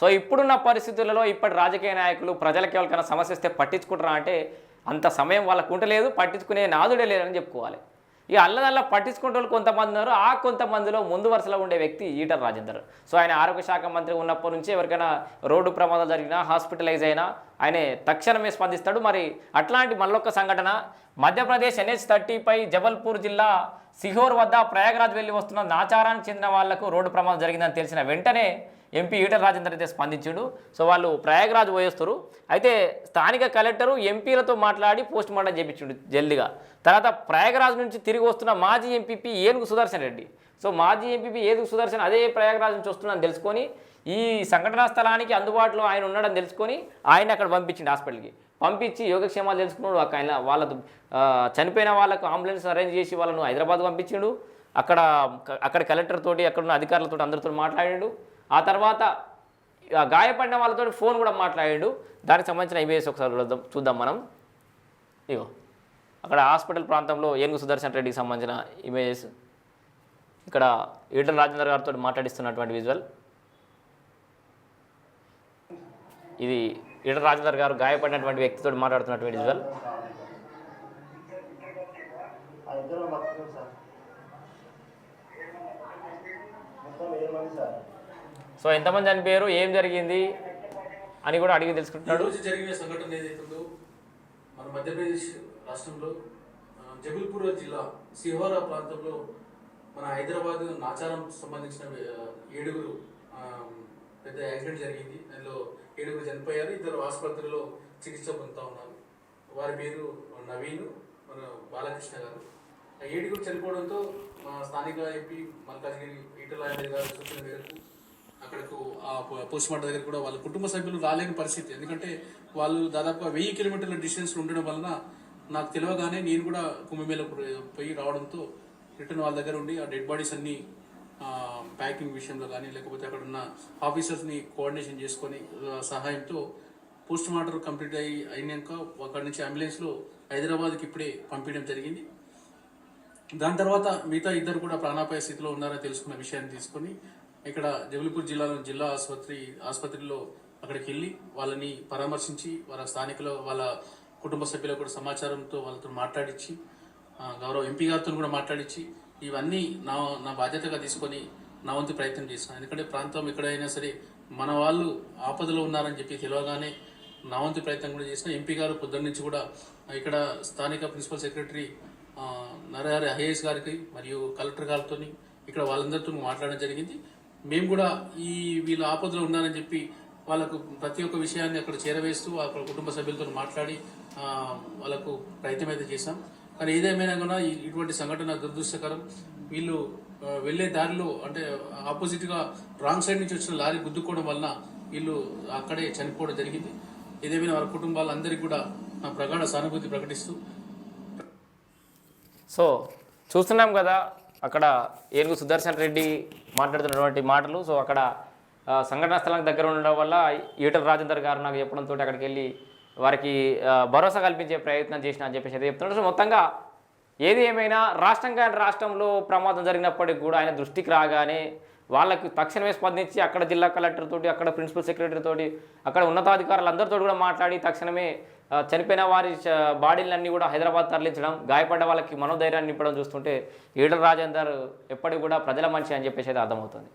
So ఇప్పుడున్న పరిస్థితులలో ఇప్పటి రాజకీయ నాయకులు ప్రజలకు ఎవరికైనా సమస్య వస్తే పట్టించుకుంటారా అంటే అంత సమయం వాళ్ళకు ఉంటలేదు పట్టించుకునే నాదుడే లేదని చెప్పుకోవాలి. ఇక అల్లదల్లా పట్టించుకునే వాళ్ళు కొంతమంది ఉన్నారు ఆ కొంతమందిలో ముందు వరుసలో ఉండే వ్యక్తి ఈటల రాజేందర్. సో ఆయన ఆరోగ్య శాఖ మంత్రి ఉన్నప్పటి నుంచి ఎవరికైనా రోడ్డు ప్రమాదం జరిగినా హాస్పిటలైజ్ అయినా ఆయన తక్షణమే స్పందిస్తాడు. మరి అట్లాంటి మళ్ళొక్క సంఘటన మధ్యప్రదేశ్ ఎన్హెచ్ థర్టీపై జబల్పూర్ జిల్లా సిహోర్ వద్ద ప్రయాగరాజ్ వెళ్ళి వస్తున్న నాచారానికి చెందిన వాళ్ళకు రోడ్డు ప్రమాదం జరిగిందని తెలిసిన వెంటనే ఎంపీ ఈటల రాజేందర్ అయితే స్పందించాడు. సో వాళ్ళు ప్రయాగరాజ్ పోయేస్తారు. అయితే స్థానిక కలెక్టరు ఎంపీలతో మాట్లాడి పోస్ట్ మార్టం చేయించాడు జల్దిగా. తర్వాత ప్రయాగరాజ్ నుంచి తిరిగి వస్తున్న మాజీ ఎంపీపీ ఏనుగు సుదర్శన్ రెడ్డి. సో మాజీ ఎంపీపీ ఏనుగు సుదర్శన్ అదే ప్రయాగరాజ్ నుంచి వస్తున్నాను తెలుసుకొని ఈ సంఘటనా స్థలానికి అందుబాటులో ఆయన ఉన్నాడని తెలుసుకొని ఆయన అక్కడ పంపించిండు హాస్పిటల్కి. పంపించి యోగక్షేమాలు తెలుసుకున్నాడు. ఒక ఆయన వాళ్ళ చనిపోయిన వాళ్ళకు అంబులెన్స్ అరేంజ్ చేసి వాళ్ళను హైదరాబాద్ పంపించిండు. అక్కడ అక్కడ కలెక్టర్ తోటి అక్కడ ఉన్న అధికారులతో అందరితో మాట్లాడాడు. ఆ తర్వాత గాయపడిన వాళ్ళతో ఫోన్ కూడా మాట్లాడాడు. దానికి సంబంధించిన ఐబీఎస్ ఒకసారి చూద్దాం మనం. ఇగో అక్కడ హాస్పిటల్ ప్రాంతంలో ఏనుగు సుదర్శన్ రెడ్డికి సంబంధించిన ఇమేజెస్ ఇక్కడ ఈటల రాజేందర్ గారితో మాట్లాడిస్తున్నటువంటి విజువల్. ఇది ఈటల రాజేందర్ గారు గాయపడినటువంటి వ్యక్తితో మాట్లాడుతున్నటువంటి విజువల్. మొత్తం సార్. సో ఎంతమంది చనిపోయారు ఏం జరిగింది అని కూడా అడిగి తెలుసుకుంటున్నాడు జరిగిన సంఘటన ఏదైతుందో మన మధ్యప్రదేశ్ రాష్ట్రంలో ఆ, జబల్పూర్ జిల్లా సిహోరా ప్రాంతంలో మన హైదరాబాద్ నాచారం సంబంధించిన ఏడుగురు పెద్ద యాక్సిడెంట్ జరిగింది. దానిలో ఏడుగురు చనిపోయారు. ఇద్దరు ఆసుపత్రిలో చికిత్స పొందుతూ ఉన్నారు. వారి పేరు నవీన్ మన బాలకృష్ణ గారు. ఆ ఏడుగురు చనిపోవడంతో మా స్థానిక ఎంపీ మల్కాజ్గిరి ఈటల గారు గారి సూచన మేరకు అక్కడకు ఆ పోస్ట్ మార్టం దగ్గర కూడా వాళ్ళ కుటుంబ సభ్యులు రాలేని పరిస్థితి. ఎందుకంటే వాళ్ళు దాదాపుగా వెయ్యి కిలోమీటర్ల డిస్టెన్స్ ఉండడం వలన నాకు తెలియగానే నేను కూడా కుంభమేళ పోయి రావడంతో రిటర్న్ వాళ్ళ దగ్గర ఉండి ఆ డెడ్ బాడీస్ అన్ని ప్యాకింగ్ విషయంలో కానీ లేకపోతే అక్కడ ఉన్న ఆఫీసర్స్ని కోఆర్డినేషన్ చేసుకొని సహాయంతో పోస్ట్ మార్టం కంప్లీట్ అయ్యి అయినాక అక్కడి నుంచి అంబులెన్స్లో హైదరాబాద్కి ఇప్పుడే పంపించడం జరిగింది. దాని తర్వాత మిగతా ఇద్దరు కూడా ప్రాణాపాయ స్థితిలో ఉన్నారని తెలుసుకున్న విషయాన్ని తీసుకొని ఇక్కడ జబల్పూర్ జిల్లాలో జిల్లా ఆసుపత్రి ఆసుపత్రిలో అక్కడికి వెళ్ళి వాళ్ళని పరామర్శించి వాళ్ళ స్థానికుల వాళ్ళ కుటుంబ సభ్యుల కూడా సమాచారంతో వాళ్ళతో మాట్లాడించి గౌరవ ఎంపీ గారితో కూడా మాట్లాడించి ఇవన్నీ నా నా బాధ్యతగా తీసుకొని నా వంతు ప్రయత్నం చేశాను ఎందుకంటే ప్రాంతం ఎక్కడైనా సరే మన వాళ్ళు ఆపదలో ఉన్నారని చెప్పి తెలియగానే నా వంతు ప్రయత్నం కూడా చేసిన. ఎంపీ గారు పొద్దున్న నుంచి కూడా ఇక్కడ స్థానిక ప్రిన్సిపల్ సెక్రటరీ నరహరి ఐఏఎస్ గారికి మరియు కలెక్టర్ గారితో ఇక్కడ వాళ్ళందరితో మాట్లాడడం జరిగింది. మేము కూడా ఈ వీళ్ళ ఆపదలో ఉన్నారని చెప్పి వాళ్ళకు ప్రతి ఒక్క విషయాన్ని అక్కడ చేరవేస్తూ అక్కడ కుటుంబ సభ్యులతో మాట్లాడి వాళ్ళకు ప్రయత్నం అయితే చేశాం. కానీ ఏదేమైనా కూడా ఇటువంటి సంఘటన దురదృష్టకరం. వీళ్ళు వెళ్ళే దారిలో అంటే ఆపోజిట్గా రాంగ్ సైడ్ నుంచి వచ్చిన లారీ గుద్దుకోవడం వలన వీళ్ళు అక్కడే చనిపోవడం జరిగింది. ఏదేమైనా వారి కుటుంబాలందరికీ కూడా నా ప్రగాఢ సానుభూతి ప్రకటిస్తూ సో చూస్తున్నాం కదా అక్కడ ఏనుగు సుదర్శన్ రెడ్డి మాట్లాడుతున్నటువంటి మాటలు. సో అక్కడ సంఘటనా స్థలానికి దగ్గర ఉండడం వల్ల ఈటల రాజేందర్ గారు నాకు చెప్పడంతో అక్కడికి వెళ్ళి వారికి భరోసా కల్పించే ప్రయత్నం చేసిన అని చెప్పేసి అయితే చెప్తున్నాడు. సో మొత్తంగా ఏది ఏమైనా రాష్ట్రం కానీ రాష్ట్రంలో ప్రమాదం జరిగినప్పటికి కూడా ఆయన దృష్టికి రాగానే వాళ్ళకి తక్షణమే స్పందించి అక్కడ జిల్లా కలెక్టర్ తోటి అక్కడ ప్రిన్సిపల్ సెక్రటరీ తోటి అక్కడ ఉన్నతాధికారులందరితో కూడా మాట్లాడి తక్షణమే చనిపోయిన వారి బాడీలన్నీ కూడా హైదరాబాద్ తరలించడం గాయపడ్డ వాళ్ళకి మనోధైర్యాన్ని నింపడం చూస్తుంటే ఈడల రాజేందర్ ఎప్పటికి కూడా ప్రజల మనిషి అని చెప్పేసి అయితే అర్థమవుతుంది.